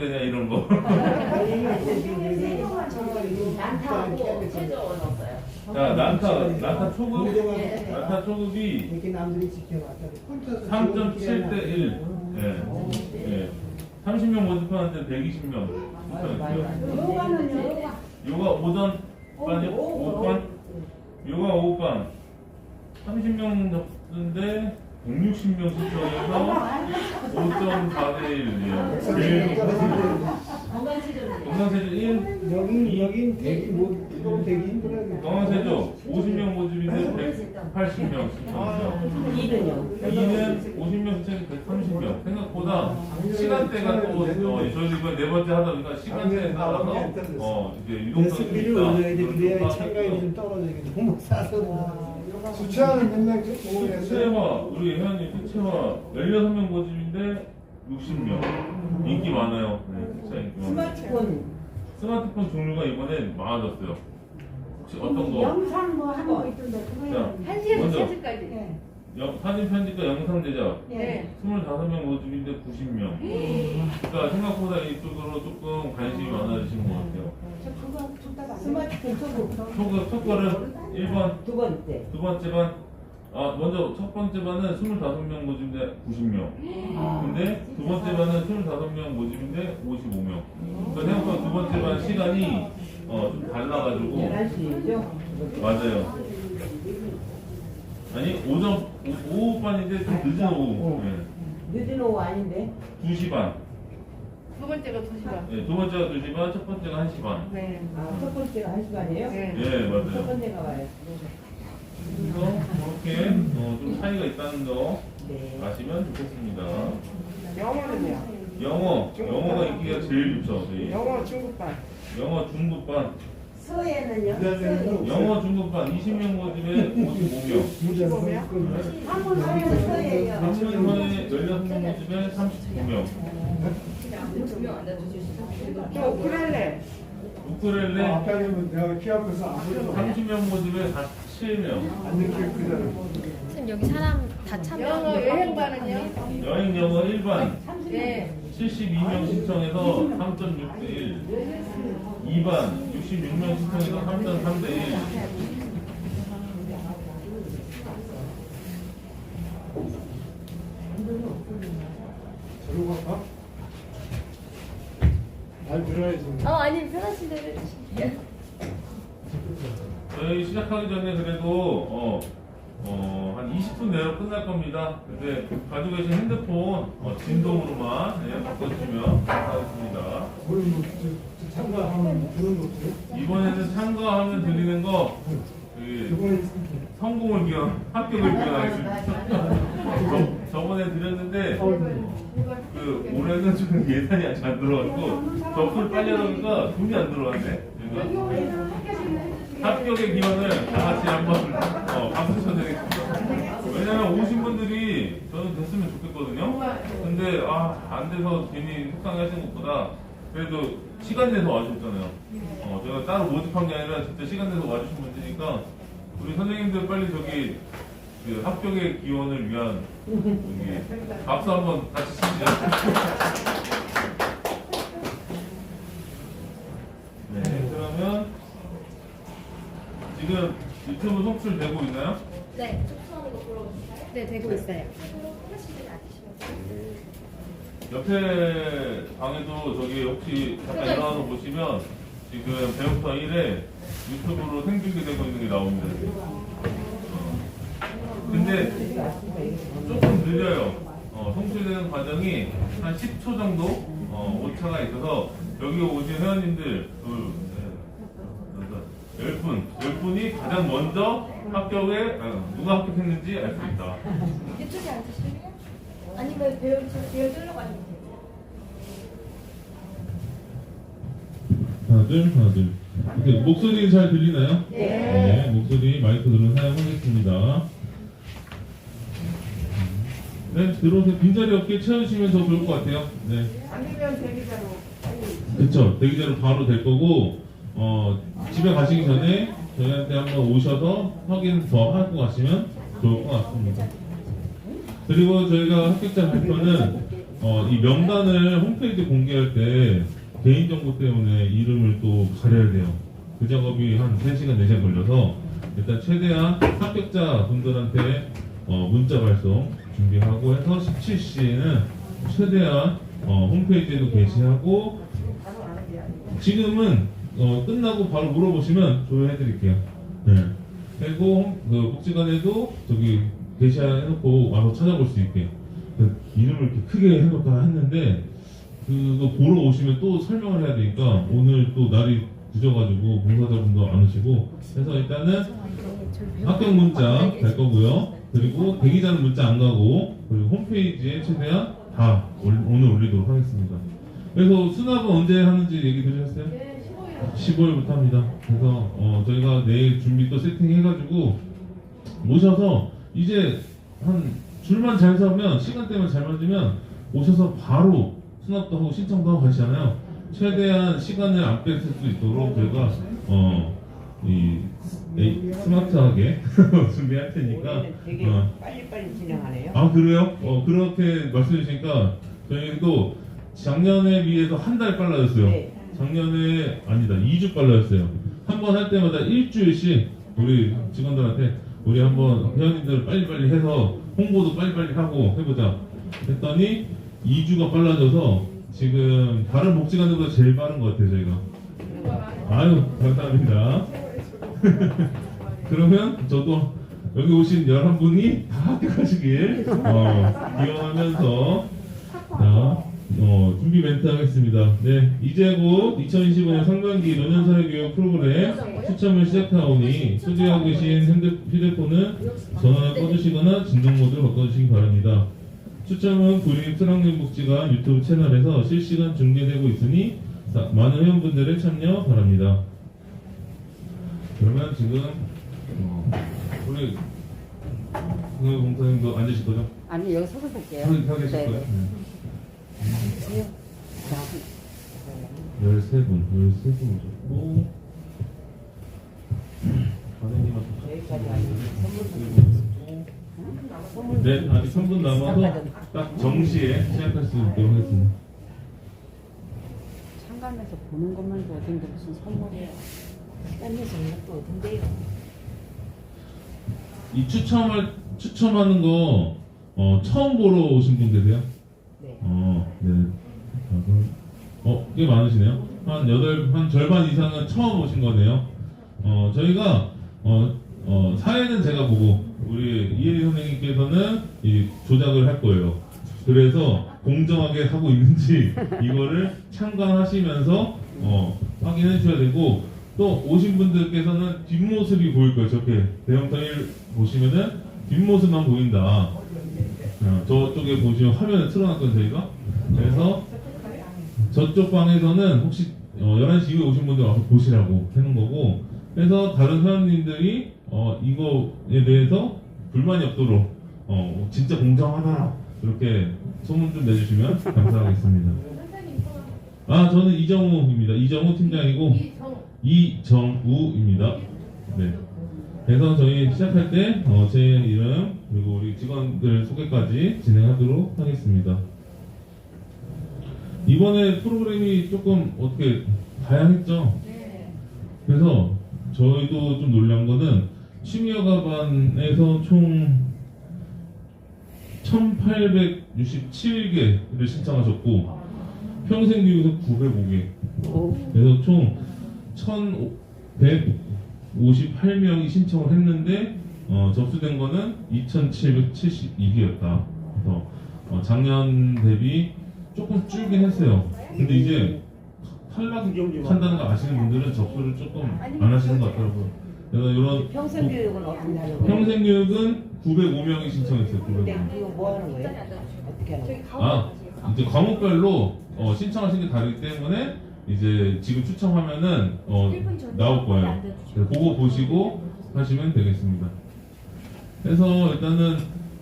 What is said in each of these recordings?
되냐 이런 거. 자 난타 난타 초급 난타 초급이 이렇게 남들이 지켜봤다. 3.7대 1. 예. 예. 30명 모집하는데 120명 신청했어요. 요가 오전 반이요? 오후반? 요가 오후반 30명 접수인데 160명 신청해서 5.4대 1이에요. 제일 건강체조는 건강세조 1, 여긴 여긴 대기 못 대기 힘들어. 건강세조 50명 모집인데 180명 신청했어요. 이는요. 2는 50명 신청이 130명. 생각보다 시간대가 또, 어, 저희도 이번 네 번째 하다 보니까 시간대에 따라서, 어, 이제 유동성이. 올려야 돼. 그래야 참가율이 좀 떨어지게 너무 싸서. 주차하는 몇명 오후에 수채화, 우리 회원님 수채화 16명 모집인데 60명. 인기 많아요. 네, 진짜 인기 많아요. 스마트폰. 스마트폰 종류가 이번에 많아졌어요. 혹시 어떤 거? 영상 뭐 하는 거 있던데 자, 그거 한 시에서 먼저. 세 시까지. 예. 영- 사진 편집과 영상 제작 네. 25명 모집인데 90명. 그러니까 생각보다 이쪽으로 조금 관심이 많아지신 것 같아요. 저 그거 듣다가 안 스마트폰 초급. 초급 첫 거는 1번, 두 번째. 두 번째 반, 아, 먼저 첫 번째 반은 25명 모집인데 90명. 근데 두 번째 반은 25명 모집인데 55명. 그러니까 생각보다 두 번째 반 시간이 어, 좀 달라가지고. 11시죠? 맞아요. 아니, 오전, 오- 오후 반인데 좀 늦은 오후. 네. 늦은 오후 아닌데? 2시 반. 두 번째가 두 시간. 네, 두 번째가 2시 반, 첫 번째가 1시 반. 네. 아, 첫 번째가 한 시간이에요? 네. 예, 첫 맞아요. 번째가 와요. 그래서 이렇게 어, 좀 차이가 있다는 거 네. 아시면 좋겠습니다. 영어는요? 영어, 영어가 인기가 제일 좋죠. 저희. 영어 중국반. 영어 중급반, 서예는요? 영어 중급반 20명 모집에 55명. 한번 하면 서예요. 한문서에 16명 모집에 39명. 두명 앉아주실 수 있어요. 저 우크렐레. 우크렐레 앞에 하면 내가 키 앞에서 안 보여서 30명 모집에 47명. 안 느끼게 크잖아. 선생님 여기 사람 다 참여하는 영어 거 여행반은요? 여행 영어 1반 네. 72명 신청해서 3.6대 1. 2반 66명 신청해서 3.3대 1. 저러고 갈까? 잘 들어야지. 어 아니 편하신 대로 해주실게요. 저희 시작하기 전에 그래도 어, 어, 한 20분 내로 끝날 겁니다. 근데 가지고 계신 핸드폰 어, 진동으로만 네, 바꿔주시면 감사하겠습니다. 참가하면 주는 거지. 이번에는 참가하면 드리는 거 그, 이번에 성공을 기원, 합격을 기원하겠습니다. 저- 저번에 드렸는데 그 올해는 좀 예산이 아직 안 들어가지고 접수를 빨리 하다 보니까 돈이 안 들어왔네. 그러니까 합격의 기원을 다 같이 한번 어, 박수 쳐드리겠습니다. 왜냐면 오신 분들이 저는 됐으면 좋겠거든요. 근데 아 안 돼서 괜히 속상해 하시는 것보다 그래도 시간 내서 와주셨잖아요. 어, 제가 따로 모집한 게 아니라 진짜 시간 내서 와주신 분들이니까 우리 선생님들 빨리 저기 그 합격의 기원을 위한 여기 박수 한번 같이 치시죠. 네, 그러면 지금 유튜브 송출 되고 있나요? 네. 네 되고 있어요. 옆에 방에도 저기 혹시 잠깐 일어나서 보시면 지금 배우터 1에 유튜브로 생중계되고 있는 게 나옵니다. 어. 근데 조금 느려요. 어, 송출되는 과정이 한 10초 정도 어, 오차가 있어서 여기 오신 회원님들 둘, 넷, 다섯, 열 분, 열 분이 가장 먼저 합격에 어, 누가 합격했는지 알 수 있다. 유튜브에 앉으실래요? 아니면 배우 배우 뚫려가지고. 하나 둘 하나 둘. 이렇게 목소리 잘 들리나요? 네. 목소리 마이크들은 사용하겠습니다. 네 들어오세요. 빈자리 없게 채워주시면 더 좋을 것 같아요. 네. 아니면 대기자로. 그쵸. 대기자로 바로 될 거고 어 집에 가시기 전에 저희한테 한번 오셔서 확인 더 하고 가시면 좋을 것 같습니다 그리고 저희가 합격자 발표는 어, 이 명단을 홈페이지 공개할 때 개인정보 때문에 이름을 또 가려야 돼요. 그 작업이 한 3시간, 4시간 걸려서 일단 최대한 합격자 분들한테 어, 문자 발송 준비하고 해서 17시에는 최대한 어, 홈페이지에도 게시하고 지금은 어, 끝나고 바로 물어보시면 조회해드릴게요. 네. 그리고 그 복지관에도 저기 게시해놓고 와서 찾아볼 수 있게 그 이름을 이렇게 크게 해놓을까 했는데 그거 보러 오시면 또 설명을 해야 되니까 오늘 또 날이 늦어가지고 봉사자분도 안 오시고 그래서 일단은 합격 문자 갈 거고요. 그리고 대기자는 문자 안 가고 그리고 홈페이지에 최대한 다 올- 오늘 올리도록 하겠습니다. 그래서 수납은 언제 하는지 얘기 들으셨어요? 15일부터 합니다. 그래서 어, 저희가 내일 준비 또 세팅해가지고 오셔서 이제 한 줄만 잘 서면 시간대만 잘 맞으면 오셔서 바로 수납도 하고 신청도 하고 가시잖아요. 최대한 시간을 안 뺏을 수 있도록 저희가 어, 이 에이, 스마트하게 준비할 테니까 되게 어, 빨리빨리 진행하네요. 아 그래요? 어 그렇게 말씀해 주시니까 저희도 작년에 비해서 한 달 빨라졌어요. 네. 작년에 아니다 2주 빨라졌어요. 한 번 할 때마다 일주일씩 우리 직원들한테 우리 한번 회원님들 빨리빨리 해서 홍보도 빨리빨리 하고 해보자 했더니 2주가 빨라져서 지금 다른 복지관들보다 제일 빠른 것 같아요 저희가. 아유 감사합니다. 그러면 저도 여기 오신 11분이 다 합격하시길 어, 기원하면서 자, 어, 준비 멘트 하겠습니다. 네, 이제 곧 2025년 상반기 노년사회교육 프로그램 추첨을 시작하오니 소지하고 계신 핸드, 휴대폰은 전화를 꺼주시거나 진동 모드로 바꿔주시기 바랍니다. 추첨은 구립 트랑림복지관 유튜브 채널에서 실시간 중계되고 있으니 자, 많은 회원분들의 참여 바랍니다. 그러면 지금 어, 우리 김영희 공사님도 앉으실 거죠? 아니 여기 서서 볼게요. 서, 서 계실 네, 거예요? 네. 네. 13분, 13분 오셨고 과장님한테 여기까지 와있는 선물 네, 아직 3분 남아서 딱 정시에 시작할 수 있도록 하겠습니다. 참관해서 보는 것만 어딘데 무슨 선물이에요? 딴데서 또 어딘데요? 이 추첨을 추첨하는 거 어, 처음 보러 오신 분 계세요? 네. 어, 네. 어, 꽤 많으시네요. 한 여덟, 한 절반 이상은 처음 오신 거네요. 어, 저희가 어, 어, 사회는 제가 보고 우리 이혜리 선생님께서는 이 조작을 할 거예요. 그래서 공정하게 하고 있는지 이거를 참관하시면서 어, 확인해 주셔야 되고 또 오신 분들께서는 뒷모습이 보일 거예요. 저렇게 대형터일 보시면은 뒷모습만 보인다. 어, 저쪽에 보시면 화면을 틀어놨거든요, 저희가. 그래서 저쪽 방에서는 혹시 어, 11시 이후에 오신 분들 와서 보시라고 해놓은 거고, 그래서 다른 회원님들이 어, 이거에 대해서 불만이 없도록 어, 진짜 공정하다 이렇게 소문 좀 내주시면 감사하겠습니다. 아, 저는 이정우입니다. 이정우 팀장이고 이정우입니다. 네. 그래서 저희 시작할 때 어, 제 이름 그리고 우리 직원들 소개까지 진행하도록 하겠습니다. 이번에 프로그램이 조금 어떻게 다양했죠? 그래서 저희도 좀 놀란 거는 취미여가반에서 총 1867개를 신청하셨고 평생 교육에서 905개 그래서 총 1158명이 신청을 했는데 어, 접수된 거는 2772개였다. 그래서 어, 작년 대비 조금 줄긴 했어요. 근데 이제 탈락한다는 거 아시는 분들은 접수를 조금 안 하시는 것 같더라고요. 그래서 이런 평생 교육은 어떻게 하려고? 평생 교육은 905명이 신청했어요. 905명. 근데 이거 뭐 하는 거예요? 어떻게 하는 거예요? 아, 이제 과목별로 어, 신청하신 게 다르기 때문에 이제 지금 추첨하면은 어, 나올 거예요. 그래서 그거 보시고 하시면 되겠습니다. 그래서 일단은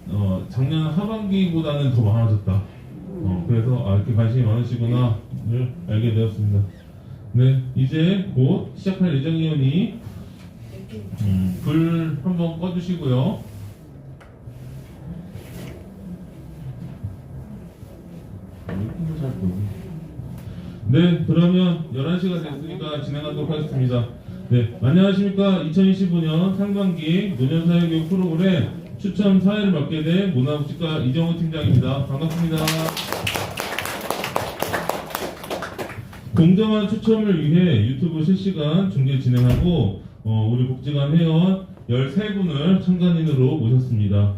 어, 작년 하반기보다는 더 많아졌다. 어, 그래서 아, 이렇게 관심이 많으시구나를 알게 되었습니다. 네, 이제 곧 시작할 예정이오니 음, 불 한번 꺼주시고요. 네, 그러면 11시가 됐으니까 진행하도록 하겠습니다. 네, 안녕하십니까. 2025년 상반기 노년사회교육 프로그램 추천 사회를 맡게 된 문화복지과 이정우 팀장입니다. 반갑습니다. 공정한 추첨을 위해 유튜브 실시간 중계 진행하고 어, 우리 복지관 회원 13분을 참관인으로 모셨습니다.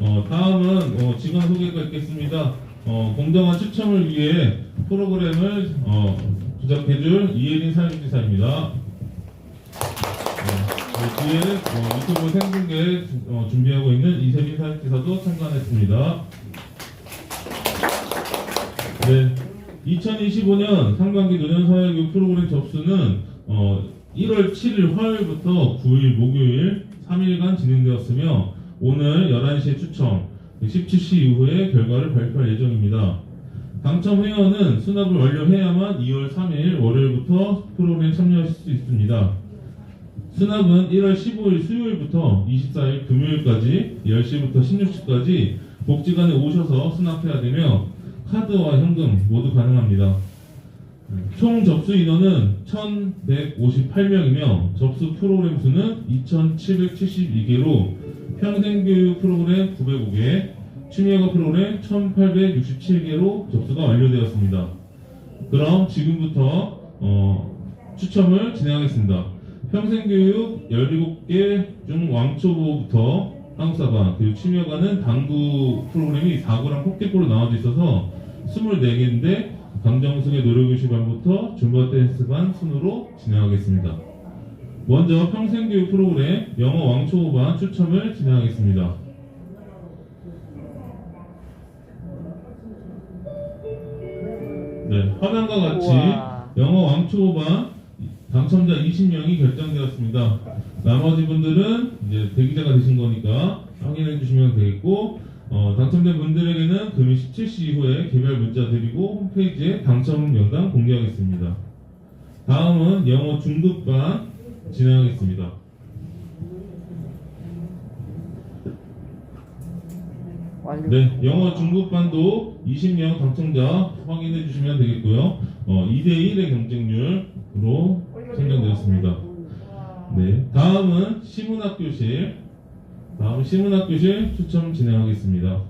어, 다음은 어, 직원 소개가 있겠습니다. 어, 공정한 추첨을 위해 프로그램을 어, 부탁해줄 이예린 사회복지사입니다. 네, 뒤에 어, 유튜브 생중계 어, 준비하고 있는 이세민 사회복지사도 참관했습니다. 네. 2025년 상반기 노년 사회교육 프로그램 접수는 어, 1월 7일 화요일부터 9일 목요일 3일간 진행되었으며 오늘 11시에 추첨, 17시 이후에 결과를 발표할 예정입니다. 당첨 회원은 수납을 완료해야만 2월 3일 월요일부터 프로그램 참여하실 수 있습니다. 수납은 1월 15일 수요일부터 24일 금요일까지 10시부터 16시까지 복지관에 오셔서 수납해야 되며 카드와 현금 모두 가능합니다. 총 접수 인원은 1,158명이며 접수 프로그램 수는 2,772개로 평생교육 프로그램 905개, 취미여가 프로그램 1,867개로 접수가 완료되었습니다. 그럼 지금부터 어, 추첨을 진행하겠습니다. 평생교육 17개 중 왕초보부터 한국사관 그리고 취미여가는 당구 프로그램이 4구랑 포켓볼로 나눠져 있어서 24개인데 강정숙의 노래교실반부터 줌바 댄스반 순으로 진행하겠습니다. 먼저 평생교육 프로그램 영어 왕초보반 추첨을 진행하겠습니다. 네, 화면과 같이 우와. 영어 왕초보반 당첨자 20명이 결정되었습니다. 나머지 분들은 이제 대기자가 되신 거니까 확인해 주시면 되겠고, 어, 당첨된 분들에게는 금일 17시 이후에 개별 문자 드리고 홈페이지에 당첨 명단 공개하겠습니다. 다음은 영어 중급반 진행하겠습니다. 네, 영어 중급반도 20명 당첨자 확인해 주시면 되겠고요. 어, 2대1의 경쟁률로 선정되었습니다. 네, 다음은 시문학 교실. 다음 시문학 교실 추첨 진행하겠습니다.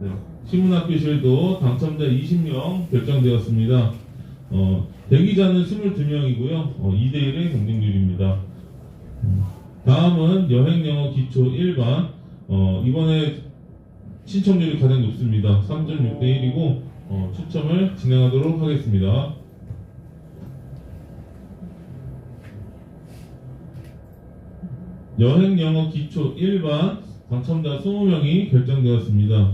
네, 시문학 교실도 당첨자 20명 결정되었습니다. 어, 대기자는 22명이고요. 어, 2대1의 경쟁률입니다. 다음은 여행영어 기초 1반. 어, 이번에 신청률이 가장 높습니다. 3.6대 1이고 어, 추첨을 진행하도록 하겠습니다. 여행 영어 기초 1반 당첨자 20명이 결정되었습니다.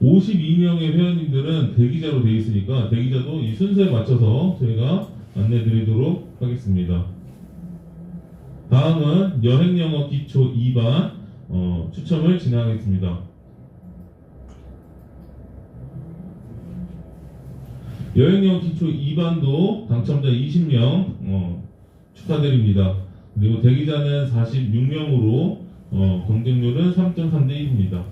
52명의 회원님들은 대기자로 되어 있으니까 대기자도 이 순서에 맞춰서 저희가 안내 드리도록 하겠습니다. 다음은 여행 영어 기초 2반 어, 추첨을 진행하겠습니다. 여행영어 기초 2반도 당첨자 20명 어, 축하드립니다. 그리고 대기자는 46명으로 어, 경쟁률은 3.3대 1입니다.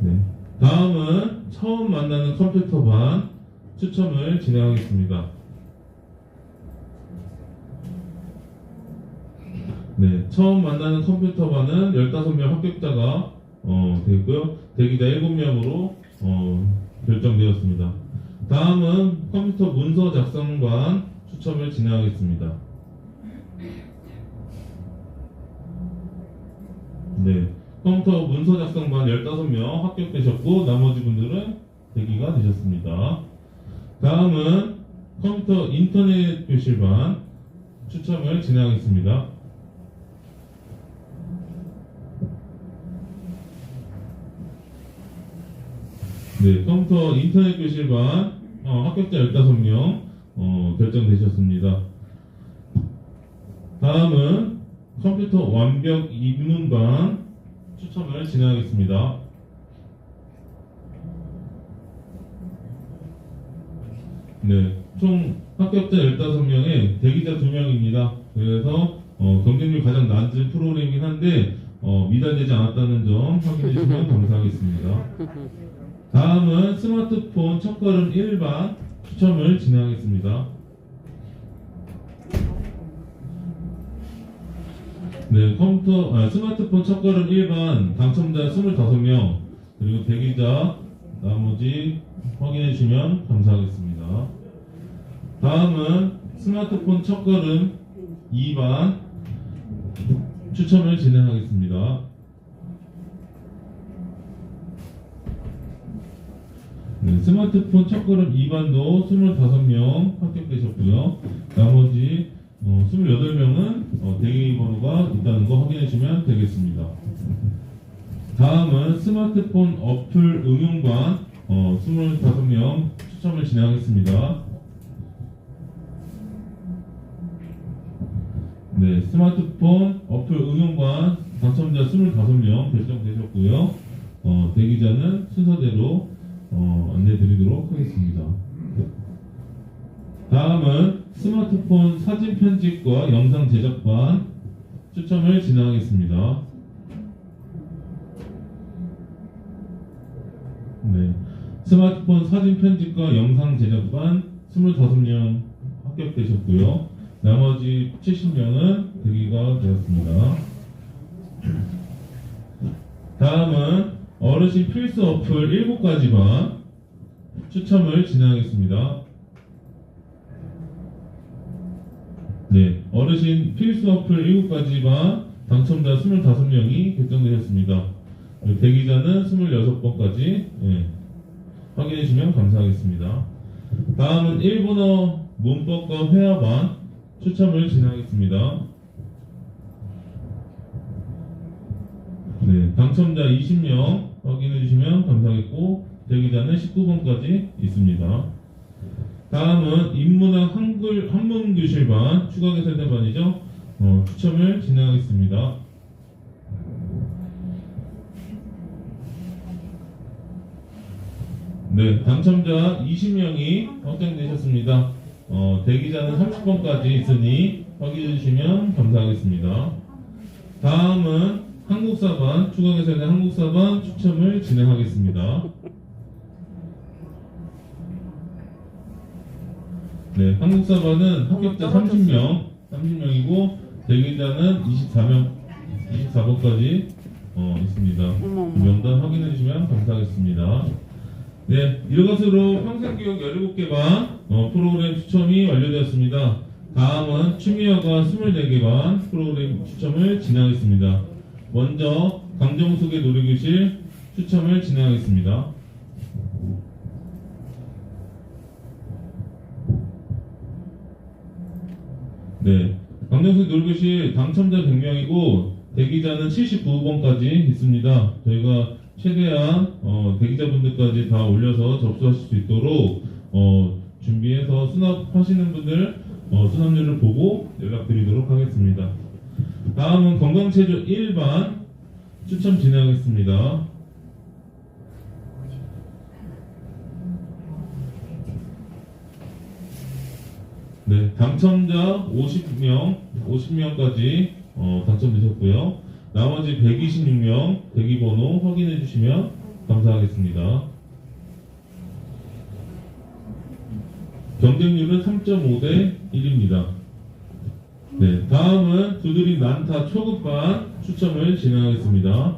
네. 다음은 처음 만나는 컴퓨터 반 추첨을 진행하겠습니다. 네, 처음 만나는 컴퓨터 반은 15명 합격자가 어, 되고요. 대기자 7명으로 어, 결정되었습니다. 다음은 컴퓨터 문서 작성반 추첨을 진행하겠습니다. 네, 컴퓨터 문서 작성반 15명 합격되셨고 나머지 분들은 대기가 되셨습니다. 다음은 컴퓨터 인터넷 교실반 추첨을 진행하겠습니다. 네, 컴퓨터 인터넷 교실반 어, 합격자 15명 어, 결정되셨습니다. 다음은 컴퓨터 완벽 입문반 추첨을 진행하겠습니다. 네, 총 합격자 15명에 대기자 2명입니다. 그래서 어, 경쟁률 가장 낮은 프로그램이긴 한데 어, 미달되지 않았다는 점 확인해 주시면 감사하겠습니다. 다음은 스마트폰 첫걸음 1반 추첨을 진행하겠습니다. 네, 컴퓨터, 아, 스마트폰 첫걸음 1반 당첨자 25명, 그리고 대기자 나머지 확인해 주시면 감사하겠습니다. 다음은 스마트폰 첫걸음 2반 추첨을 진행하겠습니다. 네, 스마트폰 첫걸음 2반도 25명 합격되셨고요. 나머지 어, 28명은 어, 대기 번호가 있다는 거 확인해 주시면 되겠습니다. 다음은 스마트폰 어플 응용반 어, 25명 추첨을 진행하겠습니다. 네, 스마트폰 어플 응용반 당첨자 25명 결정되셨고요. 어, 대기자는 순서대로 어, 안내 드리도록 하겠습니다. 다음은 스마트폰 사진 편집과 영상 제작반 추첨을 진행하겠습니다. 네. 스마트폰 사진 편집과 영상 제작반 25명 합격되셨고요. 나머지 70명은 대기가 되었습니다. 다음은 어르신 필수 어플 7가지만 추첨을 진행하겠습니다. 네, 어르신 필수 어플 7가지만 당첨자 25명이 결정되셨습니다. 대기자는 26번까지 예, 확인해 주시면 감사하겠습니다. 다음은 일본어 문법과 회화반 추첨을 진행하겠습니다. 네, 당첨자 20명 확인해 주시면 감사하겠고 대기자는 19번까지 있습니다. 다음은 인문학 한글 한문 교실반 추가 개설대반이죠. 어, 추첨을 진행하겠습니다. 네, 당첨자 20명이 확정되셨습니다. 어, 대기자는 30번까지 있으니 확인해 주시면 감사하겠습니다. 다음은 한국사반, 추가 개설된 한국사반 추첨을 진행하겠습니다. 네, 한국사반은 합격자 30명, 30명이고 대기자는 24명, 24번까지 어, 있습니다. 명단 확인해 주시면 감사하겠습니다. 네, 이것으로 평생교육 17개 반 어, 프로그램 추첨이 완료되었습니다. 다음은 취미여가 24개 반 프로그램 추첨을 진행하겠습니다. 먼저 강정숙의 놀이교실 추첨을 진행하겠습니다. 네, 강정숙 놀이교실 당첨자 100명이고 대기자는 79번까지 있습니다. 저희가 최대한 어, 대기자분들까지 다 올려서 접수하실 수 있도록 어, 준비해서 수납하시는 분들 어, 수납률을 보고 연락드리도록 하겠습니다. 다음은 건강체조 1반 추첨 진행하겠습니다. 네, 당첨자 50명, 50명까지 어, 당첨되셨고요. 나머지 126명 대기번호 확인해 주시면 감사하겠습니다. 경쟁률은 3.5대 1입니다. 네, 다음은 두드림 난타 초급반 추첨을 진행하겠습니다.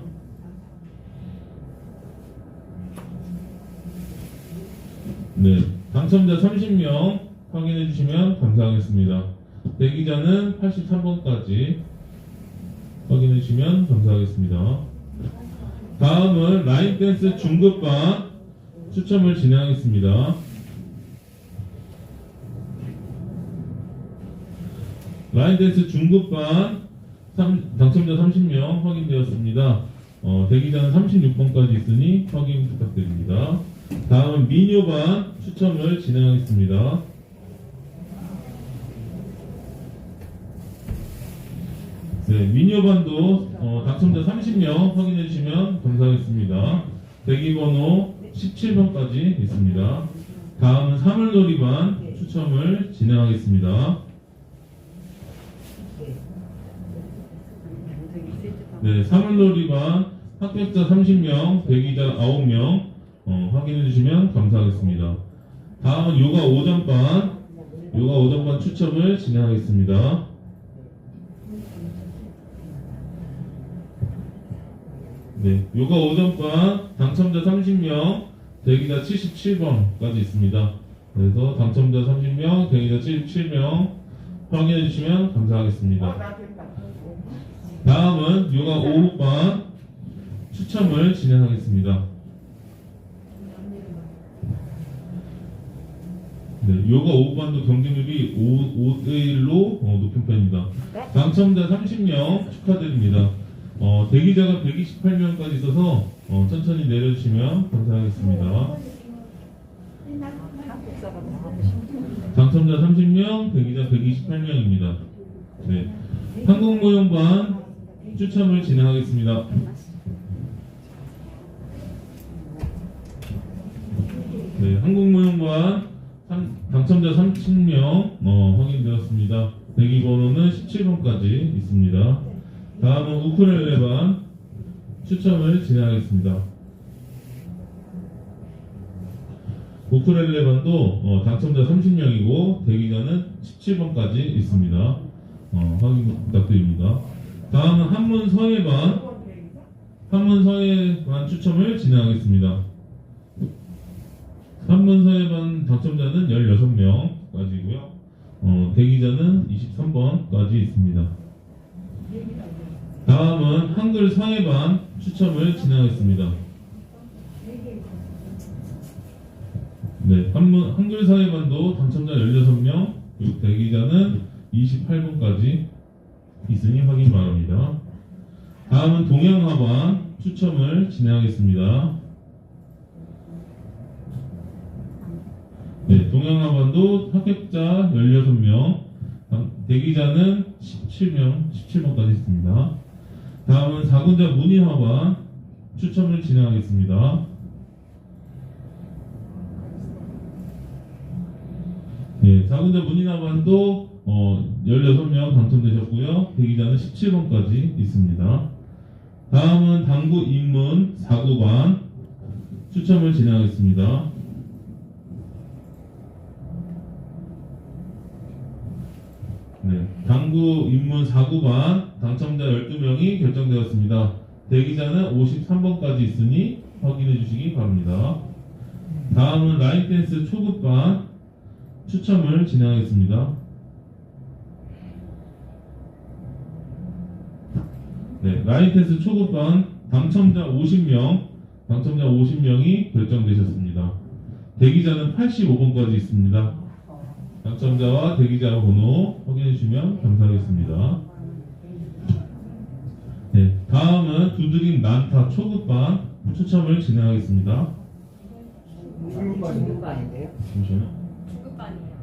네, 당첨자 30명 확인해 주시면 감사하겠습니다. 대기자는 83번까지 확인해 주시면 감사하겠습니다. 다음은 라인 댄스 중급반 추첨을 진행하겠습니다. 라인 댄스 중급반 삼- 당첨자 30명 확인되었습니다. 어, 대기자는 36번까지 있으니 확인 부탁드립니다. 다음은 미녀반 추첨을 진행하겠습니다. 네, 미녀반도 어, 당첨자 30명 확인해 주시면 감사하겠습니다. 대기번호 17번까지 있습니다. 다음은 사물놀이반 추첨을 진행하겠습니다. 네, 사물놀이반 합격자 30명, 대기자 9명 어, 확인해 주시면 감사하겠습니다. 다음은 요가 5전반, 요가 5전반 추첨을 진행하겠습니다. 네, 요가 5전반 당첨자 30명, 대기자 77번까지 있습니다. 그래서 당첨자 30명, 대기자 77명 확인해 주시면 감사하겠습니다. 다음은 요가 5반 추첨을 진행하겠습니다. 네, 요가 5반도 경쟁률이 5, 5대1로 높은 편입니다. 당첨자 30명 축하드립니다. 어, 대기자가 128명까지 있어서 어, 천천히 내려주시면 감사하겠습니다. 당첨자 30명, 대기자 128명입니다. 네. 한국무용반 추첨을 진행하겠습니다. 네, 한국무용반 삼- 당첨자 30명 어, 확인되었습니다. 대기 번호는 17번까지 있습니다. 다음은 우크렐레반 추첨을 진행하겠습니다. 우크렐레 반도 어, 당첨자 30명이고 대기자는 17번까지 있습니다. 어, 확인 부탁드립니다. 다음은 한문 서예반 한문 서예반 추첨을 진행하겠습니다. 한문 서예반 당첨자는 16명까지고요. 어, 대기자는 23번까지 있습니다. 다음은 한글 서예반 추첨을 진행하겠습니다. 네, 한문, 한글 사회반도 당첨자 16명, 그리고 대기자는 28분까지 있으니 확인 바랍니다. 다음은 동양하반 추첨을 진행하겠습니다. 네, 동양하반도 합격자 16명, 당- 대기자는 17명, 17번까지 있습니다. 다음은 4군자 문의하반 추첨을 진행하겠습니다. 네, 자군자 문인하반도 어, 16명 당첨되셨고요. 대기자는 17번까지 있습니다. 다음은 당구 입문 4구반 추첨을 진행하겠습니다. 네, 당구 입문 4구반 당첨자 12명이 결정되었습니다. 대기자는 53번까지 있으니 확인해 주시기 바랍니다. 다음은 라인댄스 초급반 추첨을 진행하겠습니다. 네, 라이테스 초급반 당첨자 50명, 당첨자 50명이 결정되셨습니다. 대기자는 85번까지 있습니다. 당첨자와 대기자 번호 확인해 주시면 감사하겠습니다. 네, 다음은 두드림 난타 초급반 추첨을 진행하겠습니다. 중국반인데요. 잠시만요.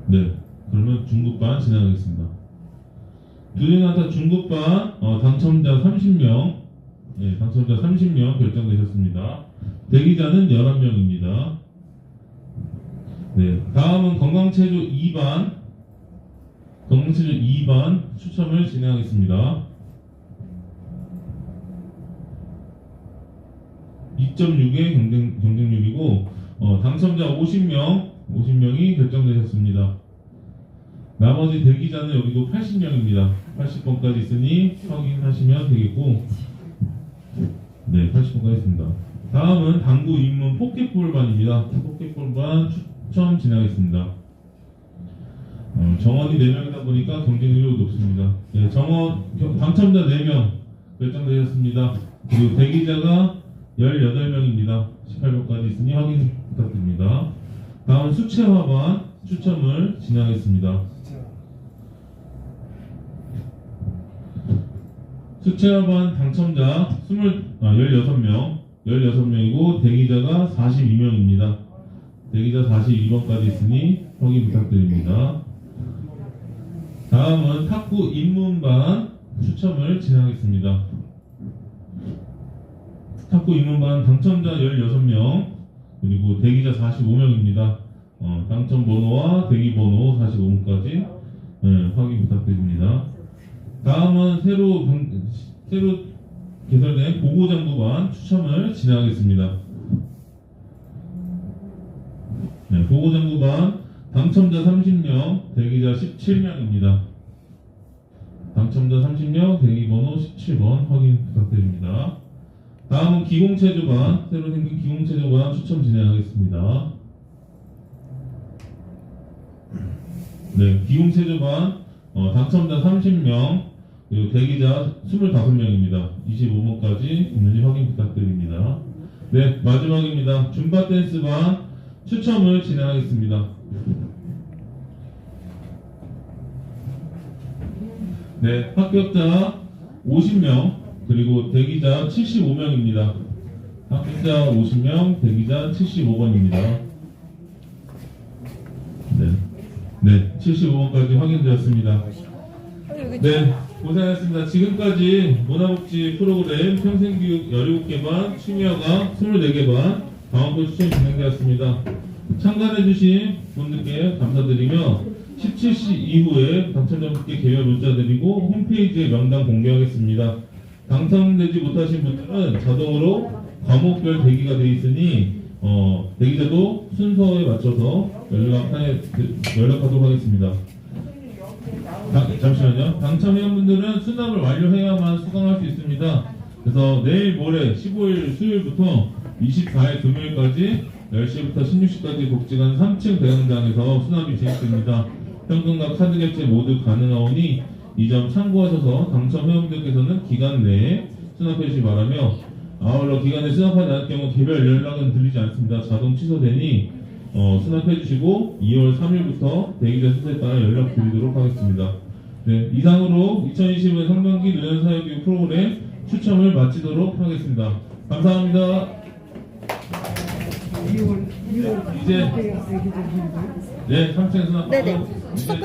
네, 그러면 중급반 진행하겠습니다. 두리나타 중급반 어, 당첨자 30명, 네, 당첨자 30명 결정되셨습니다. 대기자는 11명입니다. 네, 다음은 건강체조 2반, 건강체조 2반 추첨을 진행하겠습니다. 2.6의 경쟁, 경쟁률이고 어, 당첨자 50명, 50명이 결정되셨습니다. 나머지 대기자는 여기도 80명입니다. 80번까지 있으니 확인하시면 되겠고, 네, 80번까지 있습니다. 다음은 당구 입문 포켓볼반입니다. 포켓볼반 추첨 진행하겠습니다. 어, 정원이 4명이다 보니까 경쟁률이 높습니다. 네, 정원, 겨- 당첨자 4명 결정되셨습니다. 그리고 대기자가 18명입니다. 18명까지 있으니 확인 부탁드립니다. 다음 수채화반 추첨을 진행하겠습니다. 수채화반 당첨자 20, 아, 16명, 16명이고 대기자가 42명입니다. 대기자 42번까지 있으니 확인 부탁드립니다. 다음은 탁구 입문반 추첨을 진행하겠습니다. 탁구 입문반 당첨자 16명, 그리고 대기자 45명입니다. 어, 당첨 번호와 대기 번호 45번까지 확인 부탁드립니다. 다음은 새로 병- 새로 개설된 보고장부반 추첨을 진행하겠습니다. 네, 보고장부반 당첨자 30명, 대기자 17명입니다. 당첨자 30명, 대기번호 17번 확인 부탁드립니다. 다음은 기공체조반, 새로 생긴 기공체조반 추첨 진행하겠습니다. 네, 기공체조반 어, 당첨자 30명, 그리고 대기자 25명입니다. 25번까지 있는지 확인 부탁드립니다. 네, 마지막입니다. 줌바 댄스반 추첨을 진행하겠습니다. 네, 합격자 50명, 그리고 대기자 75명입니다. 합격자 50명, 대기자 75번입니다. 네, 네, 75번까지 확인되었습니다. 네, 고생하셨습니다. 지금까지 문화복지 프로그램 평생교육 17개 반, 취미화가 24개 반, 방학교 추천 진행되었습니다. 참관해주신 분들께 감사드리며 17시 이후에 당첨자분께 개별 문자 드리고 홈페이지에 명단 공개하겠습니다. 당첨되지 못하신 분들은 자동으로 과목별 대기가 되어 있으니 어, 대기자도 순서에 맞춰서 연락해, 연락하도록 하겠습니다. 다- 잠시만요. 당첨 회원분들은 수납을 완료해야만 수강할 수 있습니다. 그래서 내일 모레 15일 수요일부터 24일 금요일까지 10시부터 16시까지 복지관 3층 대강장에서 수납이 진행됩니다. 현금과 카드 결제 모두 가능하오니 이 점 참고하셔서 당첨 회원분들께서는 기간 내에 수납해 주시기 바라며 아울러 기간에 수납하지 않을 경우 개별 연락은 드리지 않습니다. 자동 취소되니 어, 수납해 주시고 2월 3일부터 대기자 수에 따라 연락 드리도록 하겠습니다. 네, 이상으로 2025년 상반기 노년 사회교육 프로그램 추첨을 마치도록 하겠습니다. 감사합니다. 이제 네, 3층 수납하고 네네. 이제